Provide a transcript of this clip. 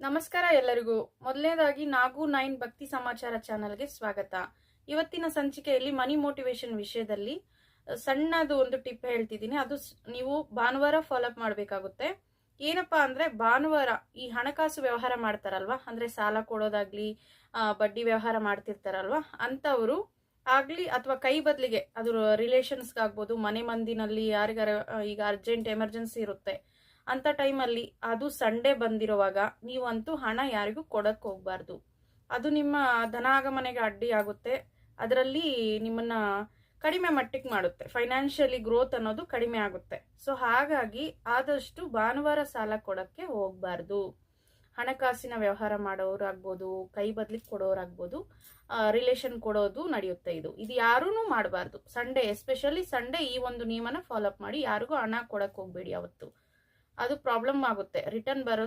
ನಮಸ್ಕಾರ ಎಲ್ಲರಿಗೂ. ಮೊದಲನೇದಾಗಿ ನಾಗು ನೈನ್ ಭಕ್ತಿ ಸಮಾಚಾರ ಚಾನಲ್ಗೆ ಸ್ವಾಗತ. ಇವತ್ತಿನ ಸಂಚಿಕೆಯಲ್ಲಿ ಮನಿ ಮೋಟಿವೇಶನ್ ವಿಷಯದಲ್ಲಿ ಸಣ್ಣದು ಒಂದು ಟಿಪ್ ಹೇಳ್ತಿದ್ದೀನಿ. ಅದು ನೀವು ಭಾನುವಾರ ಫಾಲೋಅಪ್ ಮಾಡಬೇಕಾಗುತ್ತೆ. ಏನಪ್ಪಾ ಅಂದ್ರೆ ಭಾನುವಾರ ಈ ಹಣಕಾಸು ವ್ಯವಹಾರ ಮಾಡ್ತಾರಲ್ವಾ? ಅಂದ್ರೆ ಸಾಲ ಕೊಡೋದಾಗ್ಲಿ ಬಡ್ಡಿ ವ್ಯವಹಾರ ಮಾಡ್ತಿರ್ತಾರಲ್ವಾ? ಅಂತವರು ಆಗ್ಲಿ ಅಥವಾ ಕೈ ಬದಲಿಗೆ, ಅದು ರಿಲೇಷನ್ಸ್ಗಾಗ್ಬೋದು ಮನೆ ಮಂದಿನಲ್ಲಿ ಯಾರಿಗಾರ ಈಗ ಅರ್ಜೆಂಟ್ ಎಮರ್ಜೆನ್ಸಿ ಇರುತ್ತೆ ಅಂತ ಟೈಮಲ್ಲಿ ಅದು ಸಂಡೇ ಬಂದಿರುವಾಗ ನೀವಂತೂ ಹಣ ಯಾರಿಗೂ ಕೊಡಕ್ಕೆ ಹೋಗ್ಬಾರ್ದು. ಅದು ನಿಮ್ಮ ಧನಾಗಮನೆಗೆ ಅಡ್ಡಿ ಆಗುತ್ತೆ ಅದರಲ್ಲಿ ನಿಮ್ಮನ್ನ ಕಡಿಮೆ ಮಟ್ಟಿಗೆ ಮಾಡುತ್ತೆ. ಫೈನಾನ್ಷಿಯಲಿ ಗ್ರೋತ್ ಅನ್ನೋದು ಕಡಿಮೆ ಆಗುತ್ತೆ. ಸೊ ಹಾಗಾಗಿ ಆದಷ್ಟು ಭಾನುವಾರ ಸಾಲ ಕೊಡಕ್ಕೆ ಹೋಗ್ಬಾರ್ದು. ಹಣಕಾಸಿನ ವ್ಯವಹಾರ ಮಾಡೋರಾಗ್ಬೋದು, ಕೈ ಬದಲಿಗೆ ಕೊಡೋರಾಗ್ಬೋದು ರಿಲೇಷನ್ ಕೊಡೋದು ನಡೆಯುತ್ತೆ ಇದು. ಇದು ಯಾರೂ ಮಾಡಬಾರ್ದು. ಸಂಡೇ ಎಸ್ಪೆಷಲಿ ಸಂಡೇ ಈ ಒಂದು ನಿಯಮನ ಫಾಲೋಅಪ್ ಮಾಡಿ ಯಾರಿಗೂ ಹಣ ಕೊಡಕ್ಕೆ ಹೋಗ್ಬೇಡಿ ಅವತ್ತು ಅದು ಪ್ರಾಬ್ಲಮ್ ಆಗುತ್ತೆ. ರಿಟರ್ನ್ ಬರೋದು